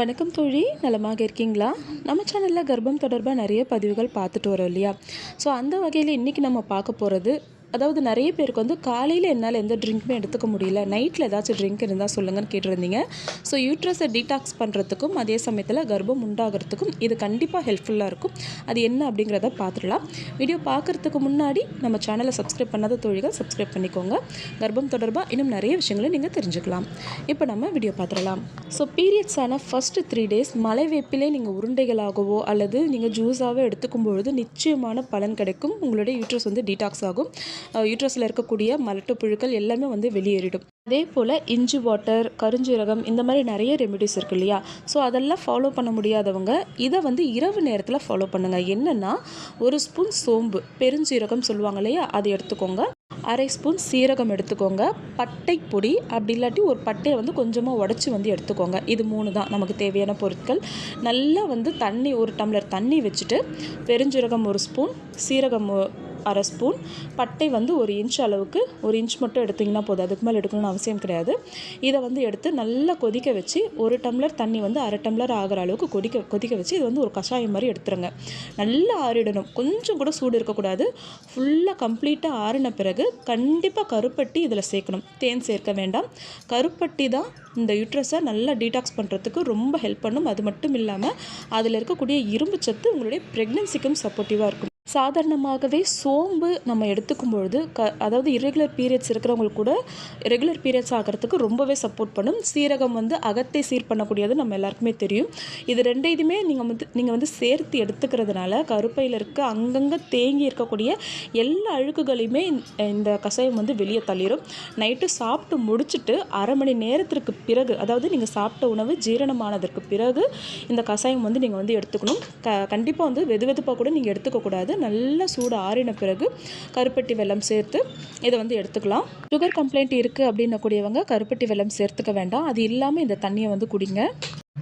வணக்கம் தோழி. நலமாக இருக்கீங்களா? நம்ம சேனலில் கர்ப்பம் தொடர்பாக நிறைய பதிவுகள் பார்த்துட்டு வரோம் இல்லையா? ஸோ அந்த வகையில் இன்றைக்கி நம்ம பார்க்க போகிறது அதாவது நிறைய பேருக்கு வந்து காலையில் என்னால் எந்த ட்ரிங்க்குமே எடுத்துக்க முடியல. நைட்டில் ஏதாச்சும் ட்ரிங்க் இருந்தால் சொல்லுங்கன்னு கேட்டிருந்தீங்க. ஸோ யூட்ரஸை டீடாக்ஸ் பண்ணுறதுக்கும் அதே சமயத்தில் கர்ப்பம் உண்டாகிறதுக்கும் இது கண்டிப்பாக ஹெல்ப்ஃபுல்லாக இருக்கும். அது என்ன அப்படிங்கிறத பார்த்துடலாம். வீடியோ பார்க்குறதுக்கு முன்னாடி நம்ம சேனலை சப்ஸ்கிரைப் பண்ணாத தொழில்கள் சப்ஸ்கிரைப் பண்ணிக்கோங்க. கர்ப்பம் தொடர்பாக இன்னும் நிறைய விஷயங்களை நீங்கள் தெரிஞ்சுக்கலாம். இப்போ நம்ம வீடியோ பார்த்துடலாம். So periods first three days மலை வேப்பிலே நீங்கள் உருண்டைகளாகவோ அல்லது நீங்கள் ஜூஸாகவோ எடுத்துக்கும் பொழுது நிச்சயமான பலன் கிடைக்கும். உங்களுடைய யூட்ரஸ் வந்து டீடாக்ஸ் ஆகும். யூட்ரஸில் இருக்கக்கூடிய மலட்டு புழுக்கள் எல்லாமே வந்து வெளியேறிடும். அதே போல் இஞ்சி வாட்டர் கருஞ்சீரகம் இந்த மாதிரி நிறைய ரெமிடிஸ் இருக்கு இல்லையா? ஸோ அதெல்லாம் ஃபாலோ பண்ண முடியாதவங்க இதை வந்து இரவு நேரத்தில் ஃபாலோ பண்ணுங்கள் என்னென்னா ஒரு ஸ்பூன் சோம்பு பெருஞ்சீரகம் சொல்லுவாங்க இல்லையா? அதை எடுத்துக்கோங்க. அரை ஸ்பூன் சீரகம் எடுத்துக்கோங்க. பட்டை பொடி அப்படி இல்லாட்டி ஒரு பட்டையை வந்து கொஞ்சமாக உடச்சி வந்து எடுத்துக்கோங்க. இது மூணு தான் நமக்கு தேவையான பொருட்கள். நல்லா வந்து தண்ணி ஒரு டம்ளர் தண்ணி வச்சுட்டு பெருஞ்சீரகம் ஒரு ஸ்பூன் சீரகம் அரை ஸ்பூன். பட்டை வந்து ஒரு இன்ச் அளவுக்கு ஒரு இன்ச் மட்டும் எடுத்திங்கன்னா போதும். அதுக்கு மேலே எடுக்கணும்னு அவசியம் கிடையாது. இதை வந்து எடுத்து நல்லா கொதிக்க வச்சு ஒரு டம்ளர் தண்ணி வந்து அரை டம்ளர் ஆகிற அளவுக்கு கொதிக்க கொதிக்க வச்சு இது வந்து ஒரு கஷாயம் மாதிரி எடுத்துருங்க. நல்லா ஆறிடணும். கொஞ்சம் கூட சூடு இருக்கக்கூடாது. ஃபுல்லாக கம்ப்ளீட்டாக ஆறின பிறகு கண்டிப்பாக கருப்பட்டி இதில் சேர்க்கணும். தேன் சேர்க்க வேண்டாம். கருப்பட்டி தான் இந்த யூட்ரஸை நல்லா டீடாக்ஸ் பண்ணுறதுக்கு ரொம்ப ஹெல்ப் பண்ணும். அது மட்டும் இல்லாமல் அதில் இருக்கக்கூடிய இரும்பு சத்து உங்களுடைய ப்ரெக்னென்சிக்கும் சப்போர்ட்டிவாக இருக்கும். சாதாரணமாகவே சோம்பு நம்ம எடுத்துக்கும் பொழுது க அதாவது இரெகுலர் பீரியட்ஸ் இருக்கிறவங்களுக்கு கூட ரெகுலர் பீரியட்ஸ் ஆகிறதுக்கு ரொம்பவே சப்போர்ட் பண்ணும். சீரகம் வந்து அகத்தை சீர் பண்ணக்கூடியது நம்ம எல்லாருக்குமே தெரியும். இது ரெண்டு இதுமே நீங்கள் வந்து நீங்கள் வந்து சேர்த்து எடுத்துக்கிறதுனால கருப்பையில் இருக்க அங்கங்கே தேங்கி இருக்கக்கூடிய எல்லா அழுக்குகளையுமே இந்த கஷாயம் வந்து வெளியே தள்ளிடும் நைட்டு சாப்பிட்டு முடிச்சுட்டு அரை மணி நேரத்திற்கு பிறகு அதாவது நீங்கள் சாப்பிட்ட உணவு ஜீரணமானதற்கு பிறகு இந்த கஷாயம் வந்து நீங்கள் வந்து எடுத்துக்கணும். க கண்டிப்பாக வந்து வெது வெதுப்பாக கூட நீங்கள் எடுத்துக்கக்கூடாது. நல்லா சூடு ஆறின பிறகு கருப்பட்டி வெல்லம் சேர்த்து இதை வந்து எடுத்துக்கலாம். சுகர் கம்ப்ளைண்ட் இருக்குது அப்படின்னக்கூடியவங்க கருப்பட்டி வெல்லம் சேர்த்துக்க வேண்டாம். அது இல்லாமல் இந்த தண்ணியை வந்து குடிங்க.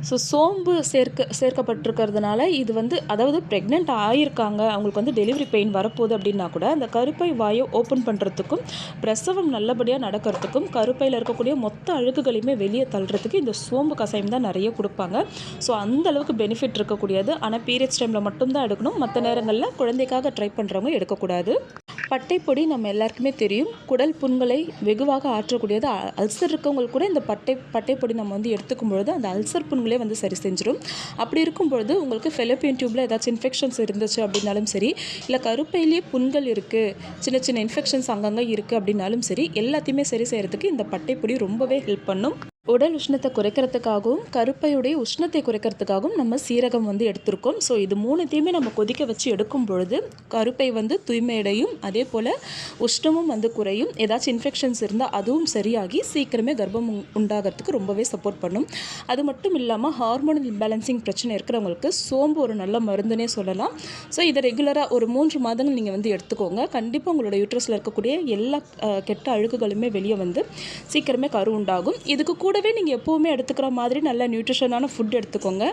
ஸோ சோம்பு சேர்க்க சேர்க்கப்பட்டிருக்கிறதுனால இது வந்து அதாவது ப்ரெக்னென்ட் ஆகியிருக்காங்க அவங்களுக்கு வந்து டெலிவரி பெயின் வரப்போகுது அப்படின்னா கூட அந்த கருப்பை வாயை ஓப்பன் பண்ணுறதுக்கும் பிரசவம் நல்லபடியாக நடக்கிறதுக்கும் கருப்பையில் இருக்கக்கூடிய மொத்த அழுகுகளையுமே வெளியே தள்ளுறதுக்கு இந்த சோம்பு கசாயம் தான் நிறைய கொடுப்பாங்க. ஸோ அந்த அளவுக்கு பெனிஃபிட் இருக்கக்கூடியது. ஆனால் பீரியட்ஸ் டைமில் மட்டும்தான் எடுக்கணும். மற்ற நேரங்களில் குழந்தைக்காக ட்ரை பண்ணுறவங்க எடுக்கக்கூடாது. பட்டைப்பொடி நம்ம எல்லாருக்குமே தெரியும். குடல் புண்களை வெகுவாக ஆற்றக்கூடியது. அல்சர் இருக்கவங்களுக்கு கூட இந்த பட்டை பட்டைப்பொடி நம்ம வந்து எடுத்துக்கும் பொழுது அந்த அல்சர் புண்களே வந்து சரி செஞ்சிடும் அப்படி இருக்கும் பொழுது உங்களுக்கு ஃபெலப்பியன் டியூப்பில் ஏதாச்சும் இன்ஃபெக்ஷன்ஸ் இருந்துச்சு அப்படின்னாலும் சரி இல்லை கருப்பையிலேயே புண்கள் இருக்குது சின்ன சின்ன இன்ஃபெக்ஷன்ஸ் அங்கங்கே இருக்குது அப்படின்னாலும் சரி எல்லாத்தையுமே சரி செய்கிறதுக்கு இந்த பட்டைப்பொடி ரொம்பவே ஹெல்ப் பண்ணும். உடல் உஷ்ணத்தை குறைக்கிறதுக்காகவும் கருப்பையுடைய உஷ்ணத்தை குறைக்கிறதுக்காகவும் நம்ம சீரகம் வந்து எடுத்திருக்கோம். ஸோ இது மூணுத்தையுமே நம்ம கொதிக்க வச்சு எடுக்கும் பொழுது கருப்பை வந்து தூய்மையடையும். அதே போல் உஷ்ணமும் வந்து குறையும். ஏதாச்சும் இன்ஃபெக்ஷன்ஸ் இருந்தால் அதுவும் சரியாகி சீக்கிரமே கர்ப்பம் உண்டாகிறதுக்கு ரொம்பவே சப்போர்ட் பண்ணும். அது மட்டும் இல்லாமல் ஹார்மோனல் இம்பேலன்சிங் பிரச்சனை இருக்கிறவங்களுக்கு சோம்பு ஒரு நல்ல மருந்துனே சொல்லலாம். ஸோ இதை ரெகுலராக ஒரு மூன்று மாதங்கள் நீங்கள் வந்து எடுத்துக்கோங்க. கண்டிப்பாக உங்களோட யூட்ரஸில் இருக்கக்கூடிய எல்லா கெட்ட அழுக்குகளுமே வெளியே வந்து சீக்கிரமே கரு உண்டாகும். இதுக்கு கூட கூடவே நீங்கள் எப்போவுமே எடுத்துக்கிற மாதிரி நல்ல நியூட்ரிஷனான ஃபுட் எடுத்துக்கோங்க.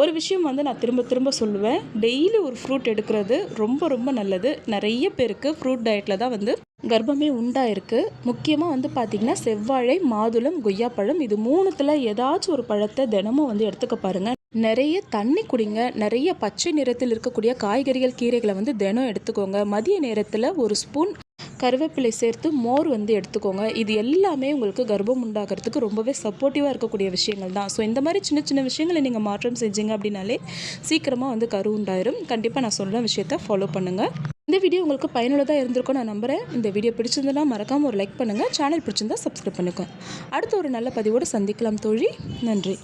ஒரு விஷயம் வந்து நான் திரும்ப திரும்ப சொல்லுவேன். டெய்லி ஒரு ஃப்ரூட் எடுக்கிறது ரொம்ப ரொம்ப நல்லது. நிறைய பேருக்கு ஃப்ரூட் டயட்டில் தான் வந்து கர்ப்பமே உண்டாயிருக்கு. முக்கியமாக வந்து பார்த்திங்கன்னா செவ்வாழை மாதுளம் கொய்யாப்பழம் இது மூணுத்தில் ஏதாச்சும் ஒரு பழத்தை தினமும் வந்து எடுத்துக்க பாருங்கள் நிறைய தண்ணி குடிங்க. நிறைய பச்சை நிறத்தில் இருக்கக்கூடிய காய்கறிகள் கீரைகளை வந்து தினம் எடுத்துக்கோங்க. மதிய நேரத்தில் ஒரு ஸ்பூன் கருவேப்பிலை சேர்த்து மோர் வந்து எடுத்துக்கோங்க. இது எல்லாமே உங்களுக்கு கர்ப்பம் உண்டாகிறதுக்கு ரொம்பவே சப்போர்ட்டிவாக இருக்கக்கூடிய விஷயங்கள் தான். ஸோ இந்த மாதிரி சின்ன சின்ன விஷயங்களை நீங்கள் மாற்றம் செஞ்சீங்க அப்படின்னாலே சீக்கிரமாக வந்து கரு உண்டாயிரும். கண்டிப்பாக நான் சொல்கிற விஷயத்தை ஃபாலோ பண்ணுங்கள் இந்த வீடியோ உங்களுக்கு பயனுள்ளதாக இருந்திருக்கும் நான் நம்புகிறேன் இந்த வீடியோ பிடிச்சிருந்தனா மறக்காமல் ஒரு லைக் பண்ணுங்கள் சேனல் பிடிச்சிருந்தா சப்ஸ்கிரைப் பண்ணிக்கோங்க அடுத்த ஒரு நல்ல பதிவோடு சந்திக்கலாம் தோழி. நன்றி.